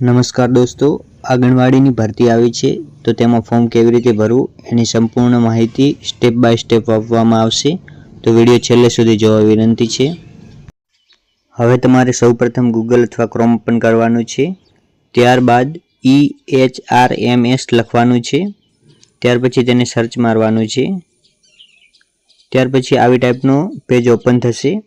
નમસ્કાર દોસ્તો, આંગણવાડીની ભરતી આવી છે, તો તેમાં ફોર્મ કેવી રીતે ભરવું એની સંપૂર્ણ માહિતી સ્ટેપ બાય સ્ટેપ આપવામાં આવશે. તો વીડિયો છેલ્લે સુધી જોવા વિનંતી છે. હવે તમારે સૌપ્રથમ ગૂગલ અથવા ક્રોમ ઓપન કરવાનું છે. ત્યારબાદ E H R M S લખવાનું છે. ત્યાર પછી તેને સર્ચ મારવાનું છે. ત્યાર પછી આવી ટાઈપનો પેજ ઓપન થશે.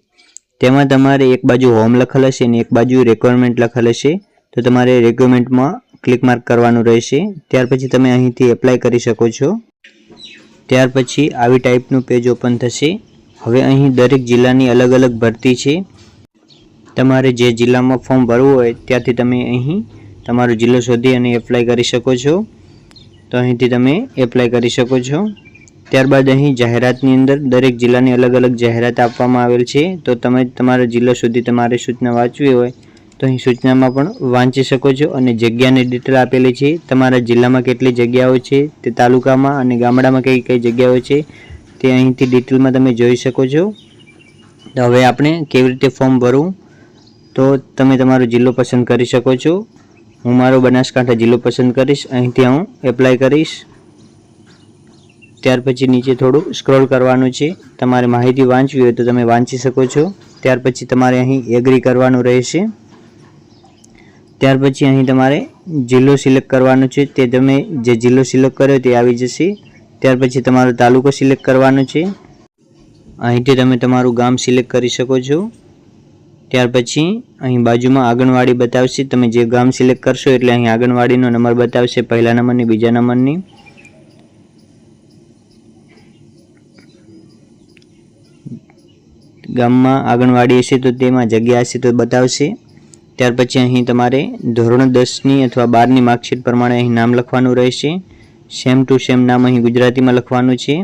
તેમાં તમારે એક બાજુ હોમ લખેલ હશે અને એક બાજુ રિક્વાયરમેન્ટ લખેલ હશે. તો તમારે રેક્યુમેન્ટમાં ક્લિક માર્ક કરવાનું રહેશે. ત્યાર પછી તમે અહીંથી એપ્લાય કરી શકો છો. ત્યાર પછી આવી ટાઈપનું પેજ ઓપન થશે. હવે અહીં દરેક જિલ્લાની અલગ અલગ ભરતી છે. તમારે જે જિલ્લામાં ફોર્મ ભરવું હોય ત્યાંથી તમે અહીં તમારો જિલ્લો શોધી અને એપ્લાય કરી શકો છો. તો અહીંથી તમે એપ્લાય કરી શકો છો. ત્યારબાદ અહીં જાહેરાતની અંદર દરેક જિલ્લાની અલગ અલગ જાહેરાત આપવામાં આવેલ છે. તો તમે તમારા જિલ્લો સુધી તમારે સૂચના વાંચવી હોય તો અહીં સૂચનામાં પણ વાંચી શકો છો અને જગ્યાની ડિટેલ આપેલી છે. તમારા જિલ્લામાં કેટલી જગ્યાઓ છે, તે તાલુકામાં અને ગામડામાં કઈ કઈ જગ્યાઓ છે, તે અહીંથી ડિટેલમાં તમે જોઈ શકો છો. તો હવે આપણે કેવી રીતે ફોર્મ ભરવું? તો તમે તમારો જિલ્લો પસંદ કરી શકો છો. હું મારો બનાસકાંઠા જિલ્લો પસંદ કરીશ. અહીંથી હું એપ્લાય કરીશ. ત્યાર પછી નીચે થોડું સ્ક્રોલ કરવાનું છે. તમારે માહિતી વાંચવી હોય તો તમે વાંચી શકો છો. ત્યાર પછી તમારે અહીં એગ્રી કરવાનું રહેશે. ત્યાર પછી અહીં તમારે જિલ્લો સિલેક્ટ કરવાનો છે. તે તમે જે જિલ્લો સિલેક્ટ કર્યો તે આવી જશે. ત્યાર પછી તમારો તાલુકો સિલેક્ટ કરવાનો છે. અહીંથી તમે તમારું ગામ સિલેક્ટ કરી શકો છો. ત્યાર પછી અહીં બાજુમાં આંગણવાડી બતાવશે. તમે જે ગામ સિલેક્ટ કરશો એટલે અહીં આંગણવાડીનો નંબર બતાવશે, પહેલા નંબરની, બીજા નંબરની. ગામમાં આંગણવાડી હશે તો તેમાં જગ્યા હશે તો બતાવશે. ત્યાર પછી અહીં તમારે ધોરણ દસની અથવા બારની માર્કશીટ પ્રમાણે અહીં નામ લખવાનું રહેશે. સેમ ટુ સેમ નામ અહીં ગુજરાતીમાં લખવાનું છે.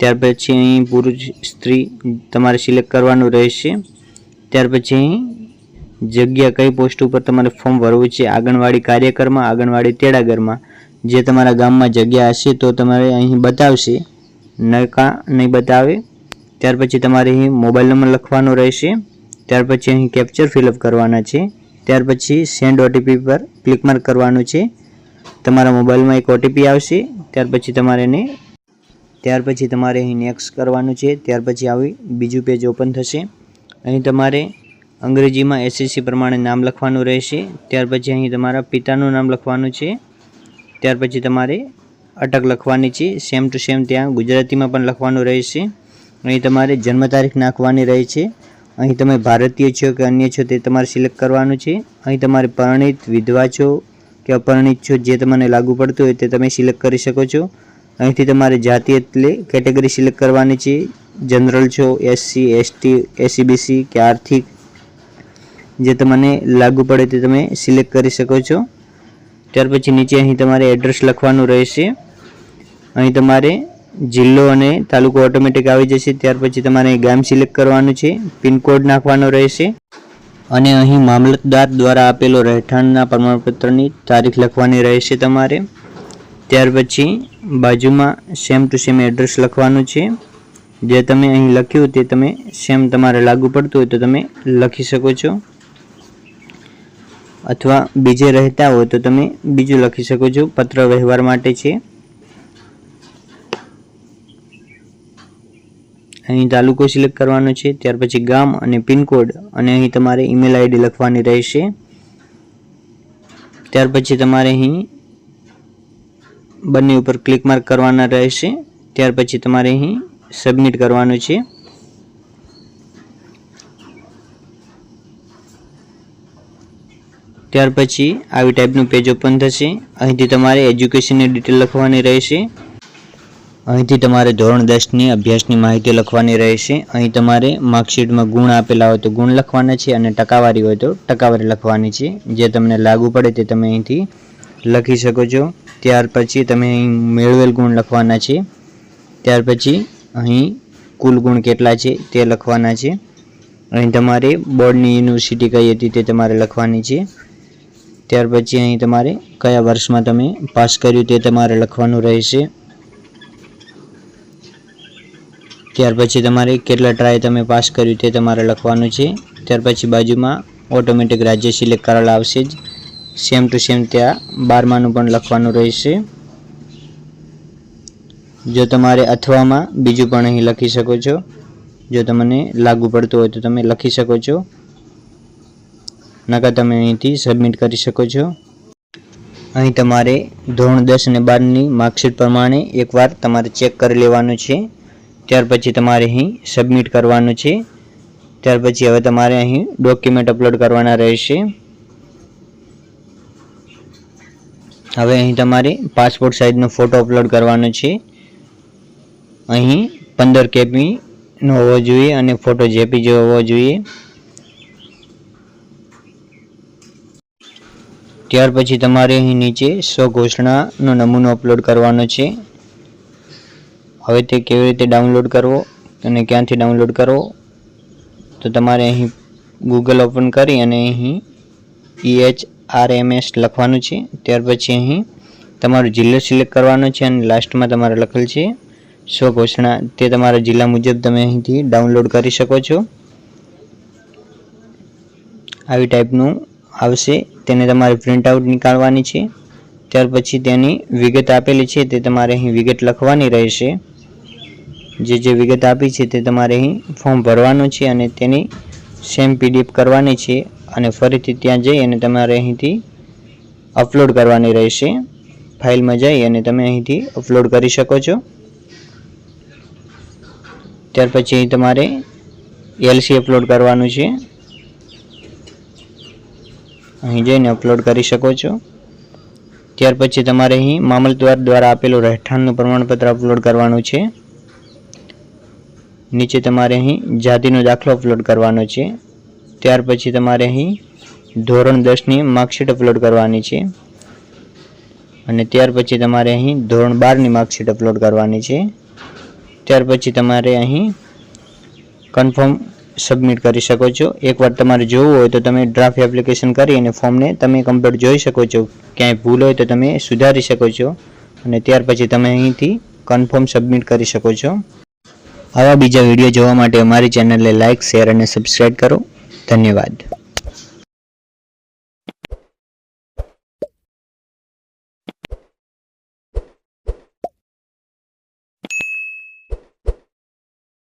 ત્યાર પછી અહીં પુરુષ, સ્ત્રી તમારે સિલેક્ટ કરવાનું રહેશે. ત્યાર પછી અહીં જગ્યા કઈ પોસ્ટ ઉપર તમારે ફોર્મ ભરવું છે, આંગણવાડી કાર્યકરમાં આંગણવાડી તેડાગરમાં. જે તમારા ગામમાં જગ્યા હશે તો તમારે અહીં બતાવશે. નકા નહીં બતાવે. ત્યાર પછી તમારે અહીં મોબાઈલ નંબર લખવાનો રહેશે. ત્યાર પછી અહીં કેપ્ચર ફિલઅપ કરવાના છે. ત્યાર પછી સેન્ડ ઓટીપી પર ક્લિક માર્ક કરવાનું છે. તમારા મોબાઈલમાં એક ઓટીપી આવશે. ત્યાર પછી તમારે એને ત્યાર પછી તમારે અહીં નેક્સ્ટ કરવાનું છે. ત્યાર પછી આવી બીજું પેજ ઓપન થશે. અહીં તમારે અંગ્રેજીમાં એસએસસી પ્રમાણે નામ લખવાનું રહેશે. ત્યાર પછી અહીં તમારા પિતાનું નામ લખવાનું છે. ત્યાર પછી તમારે અટક લખવાની છે. સેમ ટુ સેમ ત્યાં ગુજરાતીમાં પણ લખવાનું રહેશે. અહીં તમારે જન્મ તારીખ નાખવાની રહે છે. અહીં તમે ભારતીય છો કે અન્ય છો તે તમારે સિલેક્ટ કરવાનું છે. અહીં તમારે પરણિત વિધવા છો કે અપરણિત છો જે તમને લાગુ પડતું હોય તે તમે સિલેક્ટ કરી શકો છો. અહીંથી તમારે જાતિ એટલે કેટેગરી સિલેક્ટ કરવાની છે. જનરલ છો એસસી એસટી એસીબીસી કે આર્થિક જે તમને લાગુ પડે તે તમે સિલેક્ટ કરી શકો છો. ત્યાર પછી નીચે અહીં તમારે એડ્રેસ લખવાનું રહેશે. અહીં તમારે જિલ્લો અને તાલુકો ઓટોમેટિક આવી જશે, ત્યાર પછી તમારે ગામ સિલેક્ટ કરવાનું છે, પિનકોડ નાખવાનો રહેશે અને અહીં મામલતદાર દ્વારા આપેલો રહેઠાણના પ્રમાણપત્રની તારીખ લખવાની રહેશે તમારે. ત્યાર પછી બાજુમાં સેમ ટુ સેમ એડ્રેસ લખવાનું છે. જે તમે અહીં લખ્યું તે તમે સેમ તમારે લાગુ પડતું હોય તો તમે લખી શકો છો. અથવા બીજે રહેતા હોય તો તમે બીજું લખી શકો છો. પત્ર વ્યવહાર માટે છે. અહીં તાલુકો સિલેક્ટ કરવાનો છે, ત્યાર પછી ગામ અને પિનકોડ અને અહીં તમારે ઈમેલ આઈડી લખવાની રહેશે. ત્યાર પછી તમારે અહીં બંને ઉપર ક્લિક માર્ક કરવાના રહેશે. ત્યાર પછી તમારે અહીં સબમિટ કરવાનું છે. ત્યાર પછી આવી ટાઈપનું પેજ ઓપન થશે. અહીંથી તમારે એજ્યુકેશનની ડિટેલ લખવાની રહેશે. અહીંથી તમારે ધોરણ દસની અભ્યાસની માહિતી લખવાની રહેશે. અહીં તમારે માર્કશીટમાં ગુણ આપેલા હોય તો ગુણ લખવાના છે અને ટકાવારી હોય તો ટકાવારી લખવાની છે. જે તમને લાગુ પડે તે તમે અહીંથી લખી શકો છો. ત્યાર પછી તમે અહીં મેળવેલ ગુણ લખવાના છે. ત્યાર પછી અહીં કુલ ગુણ કેટલા છે તે લખવાના છે. અહીં તમારે બોર્ડની યુનિવર્સિટી કઈ હતી તે તમારે લખવાની છે. ત્યાર પછી અહીં તમારે કયા વર્ષમાં તમે પાસ કર્યું તે તમારે લખવાનું રહેશે. ત્યાર પછી તમારે કેટલા ટ્રાય તમે પાસ કર્યું તે તમારે લખવાનું છે. ત્યાર પછી બાજુમાં ઓટોમેટિક રાજ્ય સિલેક્ટ કરેલા આવશે જ. સેમ ટુ સેમ ત્યાં બારમાનું પણ લખવાનું રહેશે. જો તમારે અથવામાં બીજું પણ અહીં લખી શકો છો. જો તમને લાગુ પડતું હોય તો તમે લખી શકો છો. નકા તમે અહીંથી સબમિટ કરી શકો છો. અહીં તમારે ધોરણ દસ અને બારની માર્કશીટ પ્રમાણે એકવાર તમારે ચેક કરી લેવાનું છે. ત્યાર પછી તમારે અહીં સબમિટ કરવાનું છે. ત્યાર પછી હવે તમારે અહીં ડોક્યુમેન્ટ અપલોડ કરવાના રહેશે. હવે અહીં તમારે પાસપોર્ટ સાઇઝનો ફોટો અપલોડ કરવાનો છે. અહીં પંદર કેપીનો હોવો જોઈએ અને ફોટો જેપી જેવો હોવો જોઈએ. ત્યાર પછી તમારે અહીં નીચે સ્વઘોષણાનો નમૂનો અપલોડ કરવાનો છે. હવે તે કેવી રીતે ડાઉનલોડ કરવો અને ક્યાંથી ડાઉનલોડ કરવો, તો તમારે અહીં ગૂગલ ઓપન કરી અને અહીં ઈએચ આર એમ એસ લખવાનું છે. ત્યાર પછી અહીં તમારો જિલ્લો સિલેક્ટ કરવાનો છે અને લાસ્ટમાં તમારે લખેલ છે સ્વ ઘોષણા. તે તમારા જિલ્લા મુજબ તમે અહીંથી ડાઉનલોડ કરી શકો છો. આવી ટાઈપનું આવશે. તેને તમારે પ્રિન્ટ આઉટ નીકાળવાની છે. ત્યાર પછી તેની વિગત આપેલી છે. તે તમારે અહીં વિગત લખવાની રહેશે. જે જે વિગત આપી છે તે તમારે અહીં ફોર્મ ભરવાનું છે અને તેની સેમ પીડીએફ કરવાની છે અને ફરીથી ત્યાં જઈ અને તમારે અહીંથી અપલોડ કરવાની રહેશે. ફાઇલમાં જઈ અને તમે અહીંથી અપલોડ કરી શકો છો. ત્યાર પછી અહીં તમારે એલસી અપલોડ કરવાનું છે. અહીં જઈને અપલોડ કરી શકો છો. ત્યાર પછી તમારે અહીં મામલતદાર દ્વારા આપેલું રહેઠાણનું પ્રમાણપત્ર અપલોડ કરવાનું છે. નીચે તમારે અહીં જાતિનો દાખલો અપલોડ કરવાનો છે. ત્યાર પછી તમારે અહીં ધોરણ દસની માર્કશીટ અપલોડ કરવાની છે. અને ત્યાર પછી તમારે અહીં ધોરણ બારની માર્કશીટ અપલોડ કરવાની છે. ત્યાર પછી તમારે અહીં કન્ફર્મ સબમિટ કરી શકો છો. એકવાર તમારે જોવું હોય તો તમે ડ્રાફ્ટ એપ્લિકેશન કરી અને ફોર્મને તમે કમ્પ્લીટ જોઈ શકો છો. ક્યાંય ભૂલ હોય તો તમે સુધારી શકો છો. અને ત્યાર પછી તમે અહીંથી કન્ફર્મ સબમિટ કરી શકો છો. આવા બીજા વીડિયો જોવા માટે અમારી ચેનલને લાઇક શેર અને સબસ્ક્રાઈબ કરો. ધન્યવાદ.